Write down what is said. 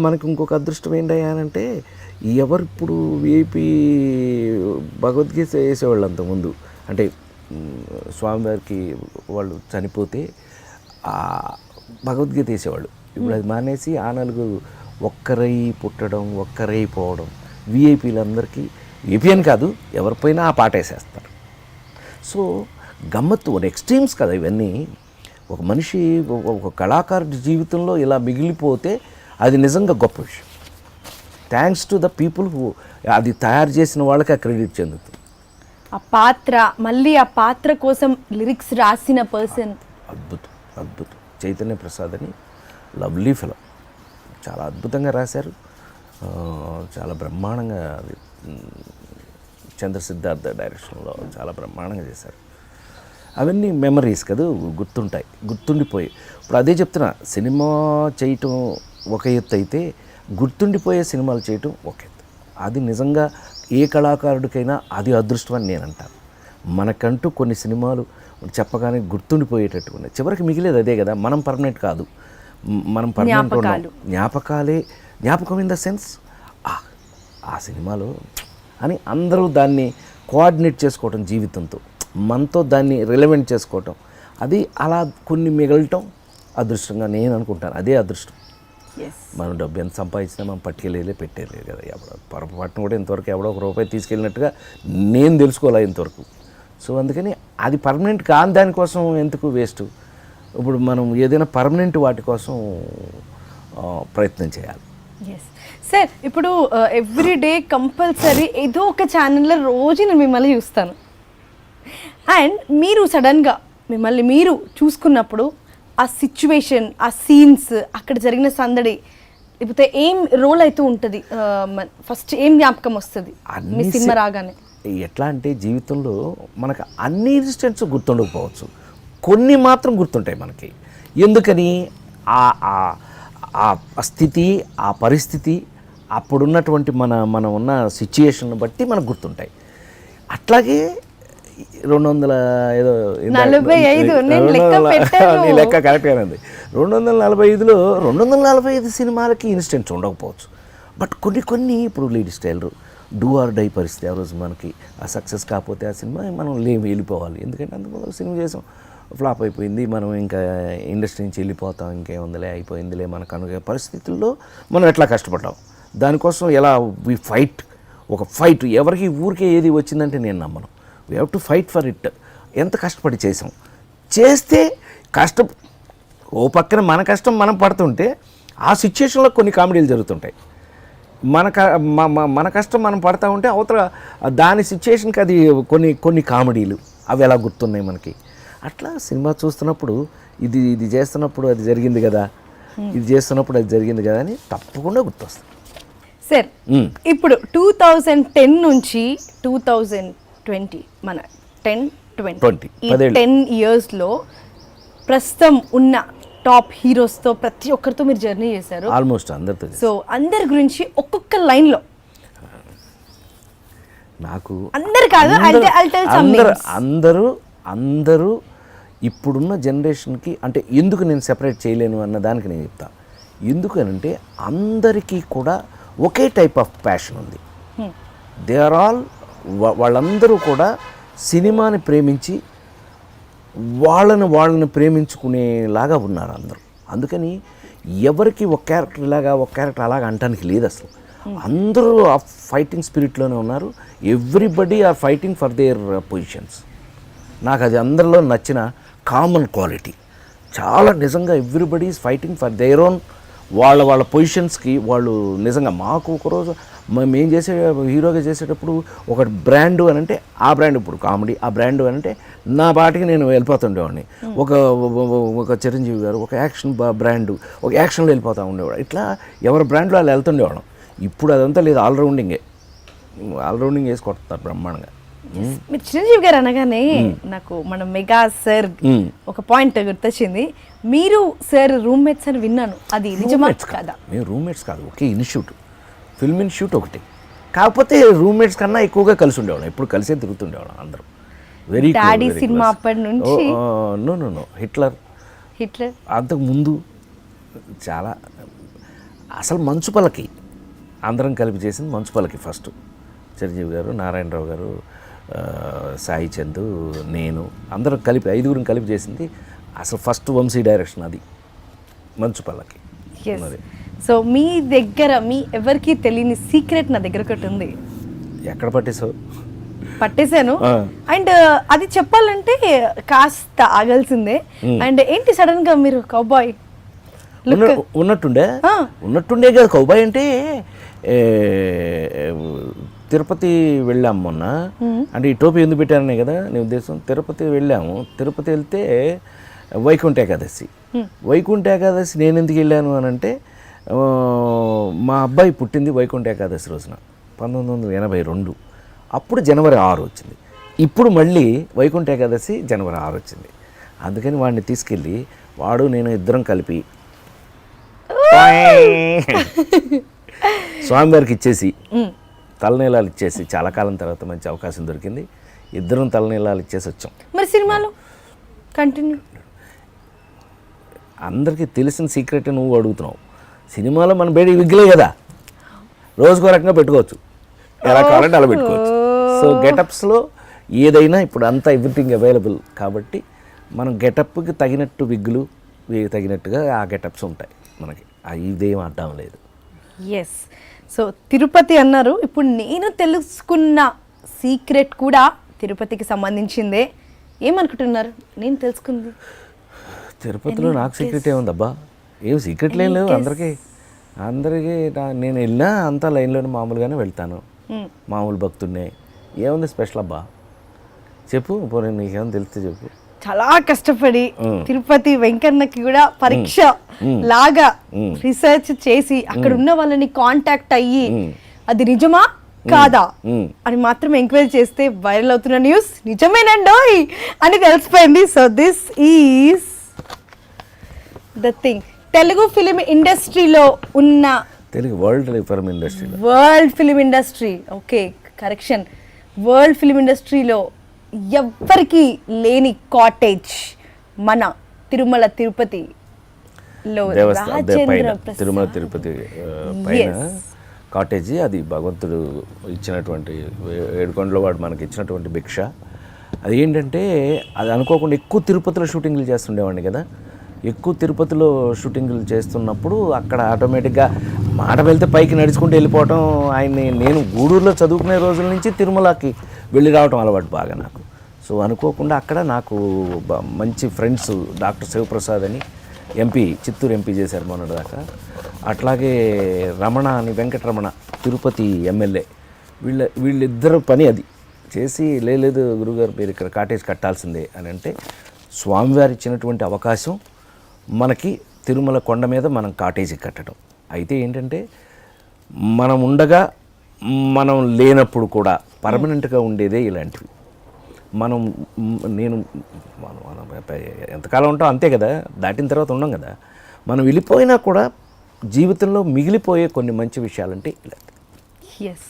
మనకు ఇంకొక అదృష్టం ఏంటంటే ఎవరు ఇప్పుడు విఐపి భగవద్గీత వేసేవాళ్ళు అంతకుముందు అంటే స్వామివారికి వాళ్ళు చనిపోతే భగవద్గీత వేసేవాళ్ళు. ఇప్పుడు అది మానేసి ఆ నలుగురు ఒక్కరై పుట్టడం ఒక్కరై పోవడం విఐపీలందరికీ ఏపీఎన్ అని కాదు ఎవరిపైనా ఆ పాట వేసేస్తారు. సో గమ్మత్తు ఎక్స్ట్రీమ్స్ కదా ఇవన్నీ. ఒక మనిషి ఒక- ఒక కళాకారుడి జీవితంలో ఇలా మిగిలిపోతే అది నిజంగా గొప్ప విషయం. Thanks to the people who అది తయారు చేసిన వాళ్ళకి ఆ క్రెడిట్ చెందుతుంది. ఆ పాత్ర మళ్ళీ ఆ పాత్ర కోసం లిరిక్స్ రాసిన పర్సన్. అద్భుతం అద్భుతం. చైతన్య ప్రసాద్ అని లవ్లీ ఫిలం. చాలా అద్భుతంగా రాశారు. చాలా బ్రహ్మాండంగా అది చంద్ర సిద్ధార్థ డైరెక్షన్లో చాలా బ్రహ్మాండంగా చేశారు. అవన్నీ మెమరీస్ కదా గుర్తుంటాయి గుర్తుండిపోయి ఇప్పుడు అదే చెప్తున్నా సినిమా చేయటం ఒక ఎత్తు అయితే గుర్తుండిపోయే సినిమాలు చేయటం ఒక ఎత్తు. అది నిజంగా ఏ కళాకారుడికైనా అది అదృష్టం అని నేను అంటాను. మనకంటూ కొన్ని సినిమాలు చెప్పగానే గుర్తుండిపోయేటట్టు ఉన్నాయి. చివరికి మిగిలేది అదే కదా మనం పర్మనెంట్ కాదు. మనం పర్మనెంట్ జ్ఞాపకాలు. జ్ఞాపకాలే జ్ఞాపకం ఇన్ ద సెన్స్ ఆ సినిమాలో అని అందరూ దాన్ని కోఆర్డినేట్ చేసుకోవటం జీవితంతో మనతో దాన్ని రిలవెంట్ చేసుకోవటం. అది అలా కొన్ని మిగలటం అదృష్టంగా నేను అనుకుంటాను. అదే అదృష్టం. మనం డబ్బు ఎంత సంపాదించినా మనం పట్టుకెళ్ళేలే పెట్టేయలేదు కదా. ఎవడో పొరపాటున కూడా ఇంతవరకు ఎవడో ఒక రూపాయి తీసుకెళ్ళినట్టుగా నేను తెలుసుకోలే ఇంతవరకు. సో అందుకని అది పర్మనెంట్ కాని దానికోసం ఎందుకు వేస్ట్? ఇప్పుడు మనం ఏదైనా పర్మనెంట్ వాటి కోసం ప్రయత్నం చేయాలి. సార్ ఇప్పుడు ఎవ్రీ డే కంపల్సరీ ఏదో ఒక ఛానల్లో రోజు నేను మిమ్మల్ని చూస్తాను. అండ్ మీరు సడన్గా మిమ్మల్ని మీరు చూసుకున్నప్పుడు ఆ సిచ్యువేషన్ ఆ సీన్స్ అక్కడ జరిగిన సందడి లేకపోతే ఏం రోల్ అయితే ఉంటుంది? ఫస్ట్ ఏం జ్ఞాపకం వస్తుంది? మీ అన్ని సినిమా రాగానే. ఎట్లా అంటే జీవితంలో మనకు అన్ని ఇన్సిడెంట్స్ గుర్తుండకపోవచ్చు. కొన్ని మాత్రం గుర్తుంటాయి మనకి. ఎందుకని? ఆ ఆ- ఆ స్థితి ఆ పరిస్థితి అప్పుడున్నటువంటి మన మనం ఉన్న సిచ్యుయేషన్ బట్టి మనకు గుర్తుంటాయి. అట్లాగే రెండు వందల ఏదో నలభై ఐదు, లెక్క. నీ కరెక్ట్గానే ఉంది రెండు వందల నలభై ఐదులో రెండు వందల నలభై ఐదు సినిమాలకి ఇన్సిడెంట్స్ ఉండకపోవచ్చు. బట్ కొన్ని కొన్ని ఇప్పుడు lady style do or die పరిస్థితి ఆ రోజు మనకి. ఆ సక్సెస్ కాకపోతే ఆ సినిమా మనం లేమి వెళ్ళిపోవాలి. ఎందుకంటే అందులో సినిమా చేసాం. ఫ్లాప్ అయిపోయింది. మనం ఇంకా ఇండస్ట్రీ నుంచి వెళ్ళిపోతాం. ఇంకేముందిలే అయిపోయిందిలే మనకు అనుకునే పరిస్థితుల్లో మనం ఎట్లా కష్టపడ్డాం? దానికోసం ఎలా వి ఫైట్? ఒక ఫైట్ ఎవరికి ఊరికే ఏది వచ్చిందంటే నేను నమ్మను. We have to fight for it ఎంత కష్టపడి చేసాం చేస్తే కష్ట ఓ పక్కన మన కష్టం మనం పడుతుంటే ఆ సిచ్యుయేషన్లో కొన్ని కామెడీలు జరుగుతుంటాయి. మన క- మన కష్టం మనం పడతా ఉంటే అవతల దాని సిచ్యుయేషన్కి అది కొన్ని కొన్ని కామెడీలు. అవి ఎలా గుర్తున్నాయి మనకి? అట్లా సినిమా చూస్తున్నప్పుడు ఇది ఇది చేస్తున్నప్పుడు అది జరిగింది కదా. ఇది చేస్తున్నప్పుడు అది జరిగింది కదా అని తప్పకుండా గుర్తొస్తుంది సార్ మ్మ్. ఇప్పుడు టూ థౌజండ్ టెన్ నుంచి టూ థౌజండ్ ట్వంటీ మన టెన్ 20, ట్వంటీ ఈ. టెన్ ఇయర్స్లో ప్రస్తుతం ఉన్న టాప్ హీరోస్తో ప్రతి ఒక్కరితో మీరు జర్నీ చేశారు ఆల్మోస్ట్ అందరితో. సో అందరి గురించి ఒక్కొక్క లైన్లో నాకు అందరు కాదు అందరూ-. అందరూ అందరూ ఇప్పుడున్న జనరేషన్కి అంటే ఎందుకు నేను సెపరేట్ చేయలేను అన్న దానికి నేను చెప్తా ఎందుకు అంటే అందరికీ కూడా ఒకే టైప్ ఆఫ్ ప్యాషన్ ఉంది దే ఆర్ ఆల్ వాళ్ళందరూ కూడా సినిమాని ప్రేమించి వాళ్ళని వాళ్ళని ప్రేమించుకునేలాగా ఉన్నారు అందరూ. అందుకని ఎవరికి ఒక క్యారెక్టర్ ఇలాగా ఒక క్యారెక్టర్ అలాగా అంటానికి లేదు అసలు. అందరూ ఆ ఫైటింగ్ స్పిరిట్లోనే ఉన్నారు. Everybody are fighting for their positions. నాకు అది అందరిలో నచ్చిన కామన్ క్వాలిటీ. చాలా నిజంగా everybody is fighting for their own వాళ్ళ వాళ్ళ పొజిషన్స్కి వాళ్ళు నిజంగా మాకు ఒకరోజు మ- మేము చేసే హీరోగా చేసేటప్పుడు ఒక బ్రాండ్ అని అంటే ఆ బ్రాండ్ ఇప్పుడు కామెడీ ఆ బ్రాండ్ అని అంటే నా పాటికి నేను వెళ్ళిపోతుండేవాడిని. ఒక ఒక చిరంజీవి గారు ఒక యాక్షన్ బ్రాండ్ ఒక యాక్షన్లో వెళ్ళిపోతూ ఉండేవాడు. ఇట్లా ఎవరి బ్రాండ్లో వాళ్ళు వెళ్తుండేవాడు ఇప్పుడు అదంతా లేదు ఆల్రౌండింగే ఆల్రౌండింగ్ వేసి కొడుతున్నారు బ్రహ్మాండంగా. మీరు చిరంజీవి గారు అనగానే నాకు మన మెగా సార్. ఒక పాయింట్ గుర్తొచ్చింది. మీరు సార్ రూమ్మేట్స్ అని విన్నాను. అది నిజమా? Roommates కాదు. మేము రూమ్మేట్స్ కాదు. ఒకే ఇన్స్టిట్యూట్ ఫిల్మ్ ఇన్స్టిట్యూట్ ఒకటి. కాకపోతే రూమ్మేట్స్ కన్నా ఎక్కువగా కలిసి ఉండేవాళ్ళం. ఎప్పుడు కలిసే తిరుగుతుండేవాళ్ళం అందరం. వెరీ Daddy సినిమా అప్పటి నుంచి? No no no Hitler Hitler అంతకు ముందు చాలా అసలు మంచు పలకి. అందరం కలిపి చేసింది మంచు పలకి ఫస్ట్. చిరంజీవి గారు నారాయణరావు గారు సాయి చందు నేను అందరం కలిపి ఐదుగురం కలిపి చేసింది అసలు ఫస్ట్ వంశీ డైరెక్షన్ అది మంచు పల్లకి. సో మీ దగ్గర మీ ఎవరికి తెలియని సీక్రెట్ నా దగ్గర ఒకటి ఉంది. ఎక్కడ పట్టేసావు పట్టేశాను. అండ్ అది చెప్పాలంటే కాస్త ఆగాల్సిందే. అండ్ ఏంటి సడన్గా మీరు కౌబాయ్ ఉన్న ఉన్నట్టుండే. ఉన్నట్టుండే కదా. కౌబాయ్ అంటే తిరుపతి వెళ్ళాం మొన్న. అంటే ఈ టోపీ ఎందుకు పెట్టారనే కదా నీ ఉద్దేశం. తిరుపతి వెళ్ళాము. తిరుపతి వెళ్తే వైకుంఠ ఏకాదశి. వైకుంఠ ఏకాదశి నేను ఎందుకు వెళ్ళాను అని అంటే మా అబ్బాయి పుట్టింది వైకుంఠ ఏకాదశి రోజున పంతొమ్మిది వందల ఎనభై రెండు. అప్పుడు జనవరి ఆరు వచ్చింది. ఇప్పుడు మళ్ళీ వైకుంఠ ఏకాదశి జనవరి ఆరు వచ్చింది. అందుకని వాడిని తీసుకెళ్ళి వాడు నేను ఇద్దరం కలిపి స్వామివారికి ఇచ్చేసి తలనీలాలు ఇచ్చేసి చాలా కాలం తర్వాత మంచి అవకాశం దొరికింది. ఇద్దరం తలనీలాలు ఇచ్చేసి వచ్చాం. మరి సినిమాలు? కంటిన్యూ అందరికీ తెలిసిన సీక్రెట్ నువ్వు అడుగుతున్నావు. సినిమాలో మన బేడి విగ్గులే కదా. రోజుకో రకంగా పెట్టుకోవచ్చు. ఎలా కావాలంటే అలా పెట్టుకోవచ్చు. సో గెటప్స్లో ఏదైనా ఇప్పుడు అంతా ఎవ్రీథింగ్ అవైలబుల్ కాబట్టి మనం గెటప్కి తగినట్టు విగ్గులు తగినట్టుగా ఆ గెటప్స్ ఉంటాయి మనకి. ఇదేం అడ్డం లేదు. ఎస్ సో తిరుపతి అన్నారు. ఇప్పుడు నేను తెలుసుకున్న సీక్రెట్ కూడా తిరుపతికి సంబంధించిందే. ఏమనుకుంటున్నారు? నేను తెలుసుకుంది. తిరుపతిలో నాకు సీక్రెట్ ఏముందబ్బా? ఏం సీక్రెట్లు ఏం లేవు. అందరికీ అందరికీ నేను వెళ్ళినా అంతా లైన్లోనే మామూలుగానే వెళ్తాను. మామూలు భక్తుడినే. ఏముంది స్పెషల్ అబ్బా? చెప్పు పోనీ నీకేమైనా తెలిస్తే చెప్పు. చాలా కష్టపడి తిరుపతి వెంకన్నకి కూడా పరీక్ష లాగా రీసెర్చ్ చేసి అక్కడ ఉన్న వాళ్ళని కాంటాక్ట్ అయ్యి అది నిజమా? కాదా. అని మాత్రం ఎంక్వైరీ చేస్తే వైరల్ అవుతున్న న్యూస్ నిజమేనండోయ్ అని తెలిసిపోయింది. So this is the thing Telugu film ఇండస్ట్రీలో ఉన్న తెలుగు వరల్డ్ ఫిల్మ్ ఇండస్ట్రీలో world film industry okay correction world film ఇండస్ట్రీలో ఎవ్వరికి లేని కాటేజ్ మన తిరుమల తిరుపతి తిరుమల తిరుపతి పైన. కాటేజీ అది భగవంతుడు ఇచ్చినటువంటి ఏడుకొండలో వాడు మనకి ఇచ్చినటువంటి భిక్ష. అది ఏంటంటే అది అనుకోకుండా ఎక్కువ తిరుపతిలో షూటింగ్లు చేస్తుండేవాడిని కదా. ఎక్కువ తిరుపతిలో షూటింగ్లు చేస్తున్నప్పుడు అక్కడ ఆటోమేటిక్గా మాట వెళ్తే పైకి నడుచుకుంటూ వెళ్ళిపోవటం ఆయన్ని నేను గూడూరులో చదువుకునే రోజుల నుంచి తిరుమలకి వెళ్ళి రావటం అలవాటు బాగా నాకు. సో అనుకోకుండా అక్కడ నాకు మంచి ఫ్రెండ్స్ డాక్టర్ శివప్రసాద్ అని ఎంపీ చిత్తూరు ఎంపీ చేశారు మొన్నటిదాకా. అట్లాగే రమణ అని వెంకటరమణ తిరుపతి ఎమ్మెల్యే వీళ్ళ వీళ్ళిద్దరు పని అది. చేసి "లే, లేదు గురుగారు మీరు ఇక్కడ కాటేజ్ కట్టాల్సిందే అని అంటే స్వామివారు ఇచ్చినటువంటి అవకాశం మనకి తిరుమల కొండ మీద మనం కాటేజీ కట్టడం. అయితే ఏంటంటే మనం ఉండగా మనం లేనప్పుడు కూడా పర్మనెంట్గా ఉండేదే ఇలాంటివి. మనం నేను మనం మనం ఎంతకాలం ఉంటాం అంతే కదా దాటిన తర్వాత ఉండం కదా. మనం వెళ్ళిపోయినా కూడా జీవితంలో మిగిలిపోయే కొన్ని మంచి విషయాలంటే ఇలా. ఎస్